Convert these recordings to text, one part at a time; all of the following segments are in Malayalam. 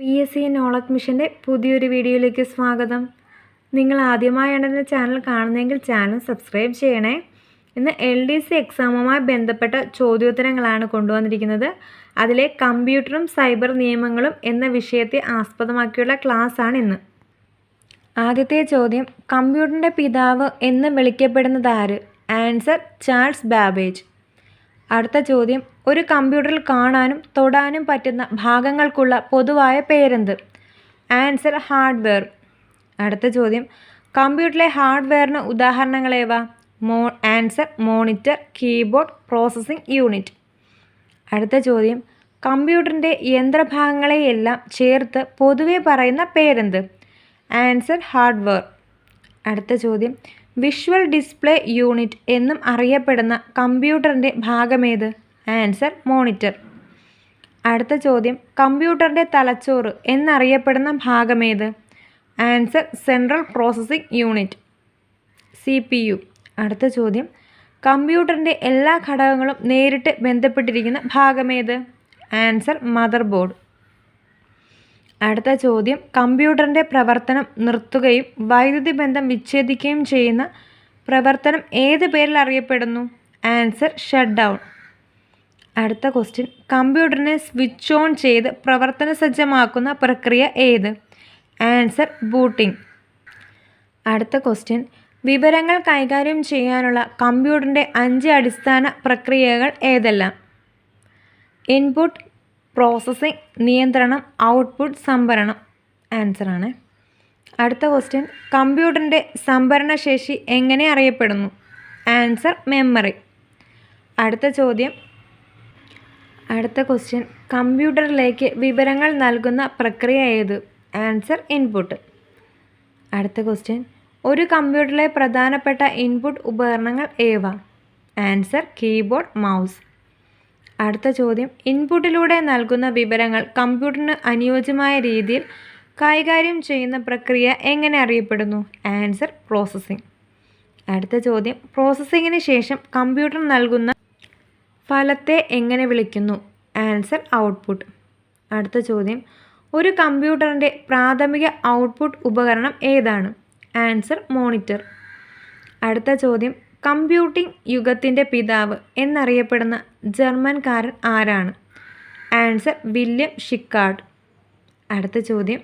പി എസ് സി നോളജ് മിഷന്റെ പുതിയൊരു വീഡിയോയിലേക്ക് സ്വാഗതം. നിങ്ങൾ ആദ്യമായാണ് എന്റെ ചാനൽ കാണുന്നതെങ്കിൽ ചാനൽ സബ്സ്ക്രൈബ് ചെയ്യണേ. ഇന്ന് എൽ ഡി സി എക്സാമുമായി ബന്ധപ്പെട്ട ചോദ്യോത്തരങ്ങളാണ് കൊണ്ടുവന്നിരിക്കുന്നത്. അതിലെ കമ്പ്യൂട്ടറും സൈബർ നിയമങ്ങളും എന്ന വിഷയത്തെ ആസ്പദമാക്കിയുള്ള ക്ലാസ്സാണ് ഇന്ന്. ആദ്യത്തെ ചോദ്യം കമ്പ്യൂട്ടറിന്റെ പിതാവ് എന്ന് വിളിക്കപ്പെടുന്നത് ആര്? Answer Charles Babbage. അടുത്ത ചോദ്യം ഒരു കമ്പ്യൂട്ടറിൽ കാണാനും തൊടാനും പറ്റുന്ന ഭാഗങ്ങൾക്കുള്ള പൊതുവായ പേരെന്ത്? Answer hardware. അടുത്ത ചോദ്യം. കമ്പ്യൂട്ടറിലെ ഹാർഡ്വെയറിന് ഉദാഹരണങ്ങളേവ മോ answer monitor keyboard processing unit. അടുത്ത ചോദ്യം. കമ്പ്യൂട്ടറിന്റെ യന്ത്രഭാഗങ്ങളെയെല്ലാം ചേർത്ത് പൊതുവെ പറയുന്ന പേരെന്ത്? Answer hardware. അടുത്ത ചോദ്യം. വിഷ്വൽ ഡിസ്പ്ലേ യൂണിറ്റ് എന്നും അറിയപ്പെടുന്ന കമ്പ്യൂട്ടറിന്റെ ഭാഗമേത് ആൻസർ മോണിറ്റർ. അടുത്ത ചോദ്യം കമ്പ്യൂട്ടറിന്റെ തലച്ചോറ് എന്നറിയപ്പെടുന്ന ഭാഗമേത്? Answer central processing unit. C P U. അടുത്ത ചോദ്യം കമ്പ്യൂട്ടറിന്റെ എല്ലാ ഘടകങ്ങളും നേരിട്ട് ബന്ധപ്പെട്ടിരിക്കുന്ന ഭാഗമേത്? ആൻസർ മദർ ബോർഡ് അടുത്ത ചോദ്യം കമ്പ്യൂട്ടറിന്റെ പ്രവർത്തനം നിർത്തുകയും വൈദ്യുതി ബന്ധം വിച്ഛേദിക്കുകയും ചെയ്യുന്ന പ്രവർത്തനം ഏത് പേരിൽ അറിയപ്പെടുന്നു? ആൻസർ ഷട്ട് ഡൗൺ അടുത്ത ക്വസ്റ്റ്യൻ കമ്പ്യൂട്ടറിനെ സ്വിച്ച് ഓൺ ചെയ്ത് പ്രവർത്തന സജ്ജമാക്കുന്ന പ്രക്രിയ ഏത്? ആൻസർ ബൂട്ടിംഗ് അടുത്ത ക്വസ്റ്റ്യൻ വിവരങ്ങൾ കൈകാര്യം ചെയ്യാനുള്ള കമ്പ്യൂട്ടറിന്റെ അഞ്ച് അടിസ്ഥാന പ്രക്രിയകൾ ഏതെല്ലാം? ഇൻപുട്ട് പ്രോസസ്സിംഗ് നിയന്ത്രണം ഔട്ട്പുട്ട് സംഭരണം. ആൻസറാണ് അടുത്ത ക്വസ്റ്റ്യൻ കമ്പ്യൂട്ടറിന്റെ സംഭരണശേഷി എങ്ങനെ അറിയപ്പെടുന്നു? ആൻസർ മെമ്മറി അടുത്ത ചോദ്യം. അടുത്ത ക്വസ്റ്റ്യൻ കമ്പ്യൂട്ടറിലേക്ക് വിവരങ്ങൾ നൽകുന്ന പ്രക്രിയ ഏത്? ആൻസർ ഇൻപുട്ട് അടുത്ത ക്വസ്റ്റ്യൻ ഒരു കമ്പ്യൂട്ടറിലെ പ്രധാനപ്പെട്ട ഇൻപുട്ട് ഉപകരണങ്ങൾ ഏവ? ആൻസർ കീബോർഡ് മൗസ് അടുത്ത ചോദ്യം. ഇൻപുട്ടിലൂടെ നൽകുന്ന വിവരങ്ങൾ കമ്പ്യൂട്ടറിന് അനുയോജ്യമായ രീതിയിൽ കൈകാര്യം ചെയ്യുന്ന പ്രക്രിയ എങ്ങനെ അറിയപ്പെടുന്നു? ആൻസർ പ്രോസസ്സിംഗ് അടുത്ത ചോദ്യം. പ്രോസസ്സിങ്ങിന് ശേഷം കമ്പ്യൂട്ടർ നൽകുന്ന ഫലത്തെ എങ്ങനെ വിളിക്കുന്നു? ആൻസർ ഔട്ട്പുട്ട് അടുത്ത ചോദ്യം. ഒരു കമ്പ്യൂട്ടറിന്റെ പ്രാഥമിക ഔട്ട്പുട്ട് ഉപകരണം ഏതാണ്? ആൻസർ മോണിറ്റർ അടുത്ത ചോദ്യം. കമ്പ്യൂട്ടിംഗ് യുഗത്തിന്റെ പിതാവ് എന്നറിയപ്പെടുന്ന ജർമ്മൻകാരൻ ആരാണ്? Answer William Schickard. അടുത്ത ചോദ്യം.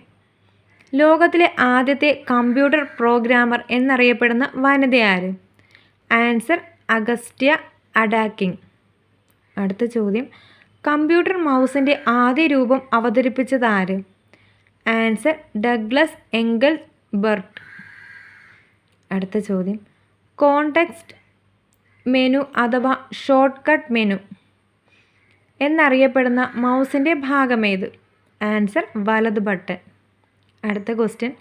ലോകത്തിലെ ആദ്യത്തെ കമ്പ്യൂട്ടർ പ്രോഗ്രാമർ എന്നറിയപ്പെടുന്ന വനിത ആര്? ആൻസർ അഗസ്റ്റ്യ അഡാക്കിംഗ് അടുത്ത ചോദ്യം. കമ്പ്യൂട്ടർ മൗസിന്റെ ആദ്യ രൂപം അവതരിപ്പിച്ചത് ആര് ആൻസർ ഡഗ്ലസ് എങ്കൽ ബർട്ട് അടുത്ത ചോദ്യം. കോണ്ടെക്സ്റ്റ് മെനു അഥവാ ഷോർട്ട് കട്ട് മെനു എന്നറിയപ്പെടുന്ന മൗസിന്റെ ഭാഗമേത്? ആൻസർ വലത് ബട്ടൺ. അടുത്ത question.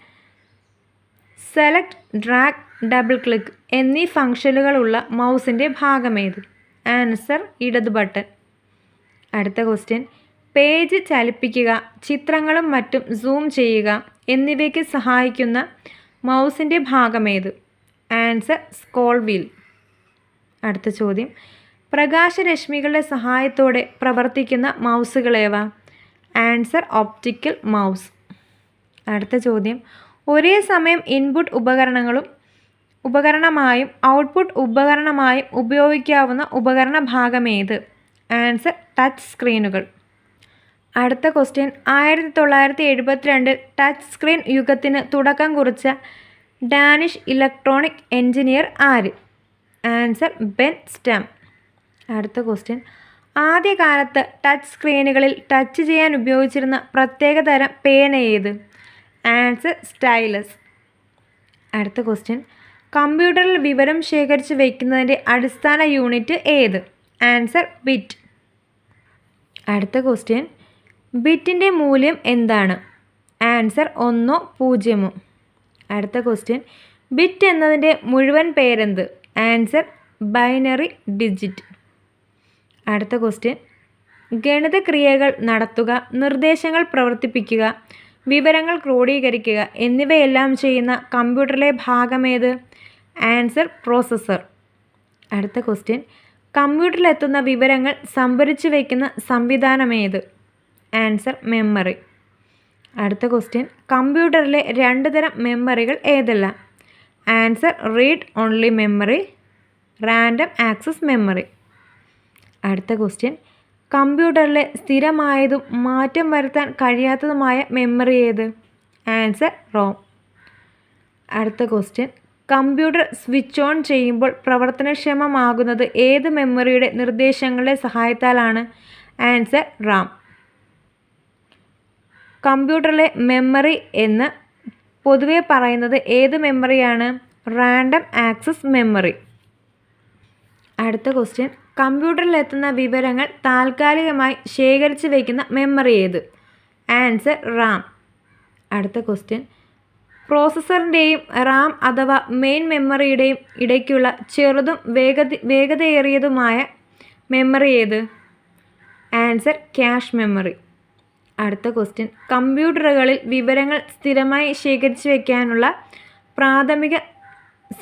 Select drag double click എന്നീ ഫംഗ്ഷനുകളുള്ള മൗസിന്റെ ഭാഗമേത്? ആൻസർ ഇടത് ബട്ടൺ. അടുത്ത ക്വസ്റ്റ്യൻ പേജ് ചലിപ്പിക്കുക ചിത്രങ്ങളും മറ്റും സൂം ചെയ്യുക എന്നിവയ്ക്ക് സഹായിക്കുന്ന മൗസിന്റെ ഭാഗമേത്? ആൻസർ സ്കോൾ വീൽ അടുത്ത ചോദ്യം. പ്രകാശരശ്മികളുടെ സഹായത്തോടെ പ്രവർത്തിക്കുന്ന മൗസുകളേവ ആൻസർ ഓപ്റ്റിക്കൽ മൗസ് അടുത്ത ചോദ്യം. ഒരേ സമയം ഇൻപുട്ട് ഉപകരണങ്ങളും ഉപകരണമായും ഔട്ട്പുട്ട് ഉപകരണമായും ഉപയോഗിക്കാവുന്ന ഉപകരണ ഭാഗമേത് ആൻസർ ടച്ച് സ്ക്രീനുകൾ. അടുത്ത ക്വസ്റ്റ്യൻ. ആയിരത്തി തൊള്ളായിരത്തി എഴുപത്തിരണ്ടിൽ ടച്ച് സ്ക്രീൻ യുഗത്തിന് തുടക്കം കുറിച്ച ഡാനിഷ് ഇലക്ട്രോണിക് എഞ്ചിനീയർ ആര്? Answer Ben Stumpe. അടുത്ത ക്വസ്റ്റ്യൻ. ആദ്യകാലത്ത് ടച്ച് സ്ക്രീനുകളിൽ ടച്ച് ചെയ്യാൻ ഉപയോഗിച്ചിരുന്ന പ്രത്യേക തരം പേന ഏത്? Answer stylus. അടുത്ത ക്വസ്റ്റ്യൻ. കമ്പ്യൂട്ടറിൽ വിവരം ശേഖരിച്ച് വയ്ക്കുന്നതിന്റെ അടിസ്ഥാന യൂണിറ്റ് ഏത്? ആൻസർ ബിറ്റ് അടുത്ത ക്വസ്റ്റ്യൻ ബിറ്റിന്റെ മൂല്യം എന്താണ്? ആൻസർ ഒന്നോ പൂജ്യമോ. അടുത്ത ക്വസ്റ്റ്യൻ ബിറ്റ് എന്നതിന്റെ മുഴുവൻ പേരെന്ത്? ആൻസർ ബൈനറി ഡിജിറ്റ് അടുത്ത ക്വസ്റ്റ്യൻ ഗണിത ക്രിയകൾ നടത്തുക നിർദ്ദേശങ്ങൾ പ്രവർത്തിപ്പിക്കുക വിവരങ്ങൾ ക്രോഡീകരിക്കുക എന്നിവയെല്ലാം ചെയ്യുന്ന കമ്പ്യൂട്ടറിലെ ഭാഗമേത് ആൻസർ പ്രോസസ്സർ അടുത്ത ക്വസ്റ്റ്യൻ കമ്പ്യൂട്ടറിലെത്തുന്ന വിവരങ്ങൾ സംഭരിച്ചു വയ്ക്കുന്ന സംവിധാനമേത്? Answer memory. അടുത്ത ക്വസ്റ്റ്യൻ. കമ്പ്യൂട്ടറിലെ രണ്ട് തരം മെമ്മറികൾ ഏതെല്ലാം? Answer read only memory. Random access memory. അടുത്ത ക്വസ്റ്റ്യൻ. കമ്പ്യൂട്ടറിലെ സ്ഥിരമായതും മാറ്റം വരുത്താൻ കഴിയാത്തതുമായ മെമ്മറി ഏത്? Answer ROM. അടുത്ത ക്വസ്റ്റ്യൻ. കമ്പ്യൂട്ടർ സ്വിച്ച് ഓൺ ചെയ്യുമ്പോൾ പ്രവർത്തനക്ഷമമാകുന്നത് ഏത് മെമ്മറിയുടെ നിർദ്ദേശങ്ങളുടെ സഹായത്താലാണ്? Answer RAM. കമ്പ്യൂട്ടറിലെ മെമ്മറി എന്ന് പൊതുവെ പറയുന്നത് ഏത് മെമ്മറിയാണ്? Random access memory. അടുത്ത ക്വസ്റ്റ്യൻ. കമ്പ്യൂട്ടറിലെത്തുന്ന വിവരങ്ങൾ താൽക്കാലികമായി ശേഖരിച്ച് വയ്ക്കുന്ന മെമ്മറി ഏത്? Answer RAM. അടുത്ത ക്വസ്റ്റ്യൻ. പ്രോസസ്സറിന്റെയും റാം അഥവാ മെയിൻ മെമ്മറിയുടെയും ഇടയ്ക്കുള്ള ചെറുതും വേഗത വേഗതയേറിയതുമായ മെമ്മറി ഏത്? Answer cache memory. അടുത്ത ക്വസ്റ്റ്യൻ. കമ്പ്യൂട്ടറുകളിൽ വിവരങ്ങൾ സ്ഥിരമായി ശേഖരിച്ചു വയ്ക്കാനുള്ള പ്രാഥമിക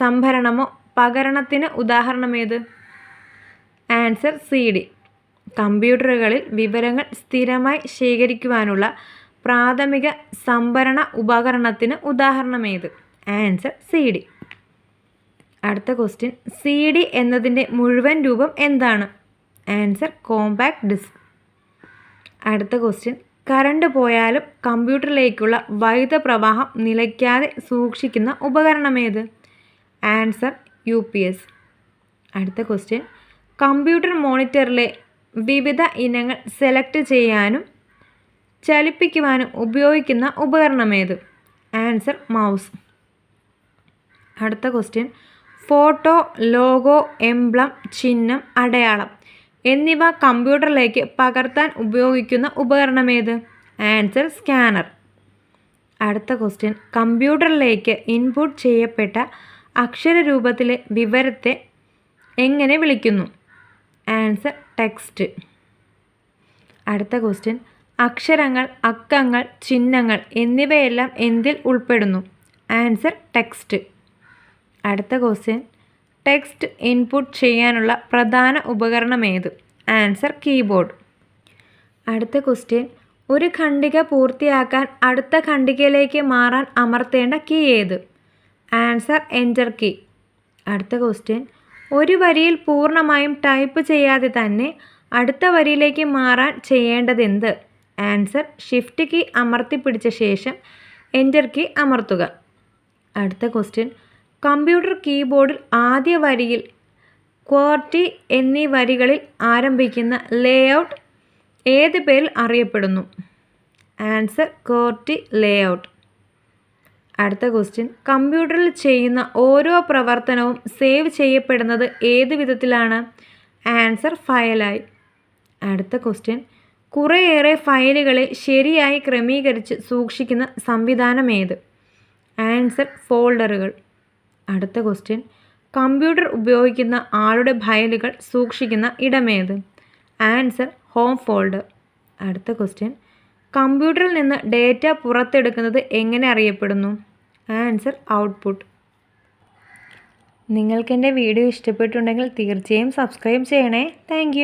സംഭരണമോ പകരണത്തിന് ഉദാഹരണമേത് ആൻസർ സി ഡി. കമ്പ്യൂട്ടറുകളിൽ വിവരങ്ങൾ സ്ഥിരമായി ശേഖരിക്കുവാനുള്ള പ്രാഥമിക സംഭരണ ഉപകരണത്തിന് ഉദാഹരണമേത്? Answer C D. അടുത്ത ക്വസ്റ്റ്യൻ. സി ഡി എന്നതിന്റെ മുഴുവൻ രൂപം എന്താണ്? Answer compact disc. അടുത്ത ക്വസ്റ്റ്യൻ. കറണ്ട് പോയാലും കമ്പ്യൂട്ടറിലേക്കുള്ള വൈദ്യുത പ്രവാഹം നിലയ്ക്കാതെ സൂക്ഷിക്കുന്ന ഉപകരണമേത്? Answer U P S. അടുത്ത ക്വസ്റ്റ്യൻ. കമ്പ്യൂട്ടർ മോണിറ്ററിലെ വിവിധ ഇനങ്ങൾ സെലക്ട് ചെയ്യാനും ചലിപ്പിക്കുവാനും ഉപയോഗിക്കുന്ന ഉപകരണമേത്? Answer mouse. അടുത്ത ക്വസ്റ്റ്യൻ. ഫോട്ടോ ലോഗോ എംബ്ലം ചിഹ്നം അടയാളം എന്നിവ കമ്പ്യൂട്ടറിലേക്ക് പകർത്താൻ ഉപയോഗിക്കുന്ന ഉപകരണമേത്? Answer scanner. അടുത്ത ക്വസ്റ്റ്യൻ. കമ്പ്യൂട്ടറിലേക്ക് ഇൻപുട്ട് ചെയ്യപ്പെട്ട അക്ഷരരൂപത്തിലെ വിവരത്തെ എങ്ങനെ വിളിക്കുന്നു? Answer text. അടുത്ത ക്വസ്റ്റ്യൻ. അക്ഷരങ്ങൾ അക്കങ്ങൾ ചിഹ്നങ്ങൾ എന്നിവയെല്ലാം എന്തിൽ ഉൾപ്പെടുന്നു? Answer text. അടുത്ത ക്വസ്റ്റ്യൻ. ടെക്സ്റ്റ് ഇൻപുട്ട് ചെയ്യാനുള്ള പ്രധാന ഉപകരണം ഏത് ആൻസർ കീബോർഡ്. അടുത്ത ക്വസ്റ്റ്യൻ. ഒരു ഖണ്ഡിക പൂർത്തിയാക്കാൻ അടുത്ത ഖണ്ഡികയിലേക്ക് മാറാൻ അമർത്തേണ്ട കീ ഏത്? Answer enter key. അടുത്ത ക്വസ്റ്റ്യൻ. ഒരു വരിയിൽ പൂർണമായും ടൈപ്പ് ചെയ്യാതെ തന്നെ അടുത്ത വരിയിലേക്ക് മാറാൻ ചെയ്യേണ്ടതെന്ത്? ആൻസർ ഷിഫ്റ്റ് കീ അമർത്തിപ്പിടിച്ച ശേഷം എന്റർ കീ അമർത്തുക. അടുത്ത ക്വസ്റ്റ്യൻ. കമ്പ്യൂട്ടർ കീബോർഡിൽ ആദ്യ വരിയിൽ ക്വാർട്ടി എന്നീ വരികളിൽ ആരംഭിക്കുന്ന ലേ ഔട്ട് ഏത് പേരിൽ അറിയപ്പെടുന്നു? ആൻസർ ക്വാർട്ടി ലേ ഔട്ട് അടുത്ത ക്വസ്റ്റ്യൻ. കമ്പ്യൂട്ടറിൽ ചെയ്യുന്ന ഓരോ പ്രവർത്തനവും സേവ് ചെയ്യപ്പെടുന്നത് ഏത് വിധത്തിലാണ്? ആൻസർ ഫയലായി. അടുത്ത ക്വസ്റ്റ്യൻ. കുറേയേറെ ഫയലുകളെ ശരിയായി ക്രമീകരിച്ച് സൂക്ഷിക്കുന്ന സംവിധാനം ഏത് ആൻസർ ഫോൾഡറുകൾ. അടുത്ത ക്വസ്റ്റ്യൻ. കമ്പ്യൂട്ടർ ഉപയോഗിക്കുന്ന ആളുടെ ഫയലുകൾ സൂക്ഷിക്കുന്ന ഇടമേത്? Answer home folder. അടുത്ത ക്വസ്റ്റ്യൻ. കമ്പ്യൂട്ടറിൽ നിന്ന് ഡേറ്റ പുറത്തെടുക്കുന്നത് എങ്ങനെ അറിയപ്പെടുന്നു? Answer output. നിങ്ങൾക്ക് എന്റെ വീഡിയോ ഇഷ്ടപ്പെട്ടുണ്ടെങ്കിൽ തീർച്ചയായും സബ്സ്ക്രൈബ് ചെയ്യണേ. താങ്ക്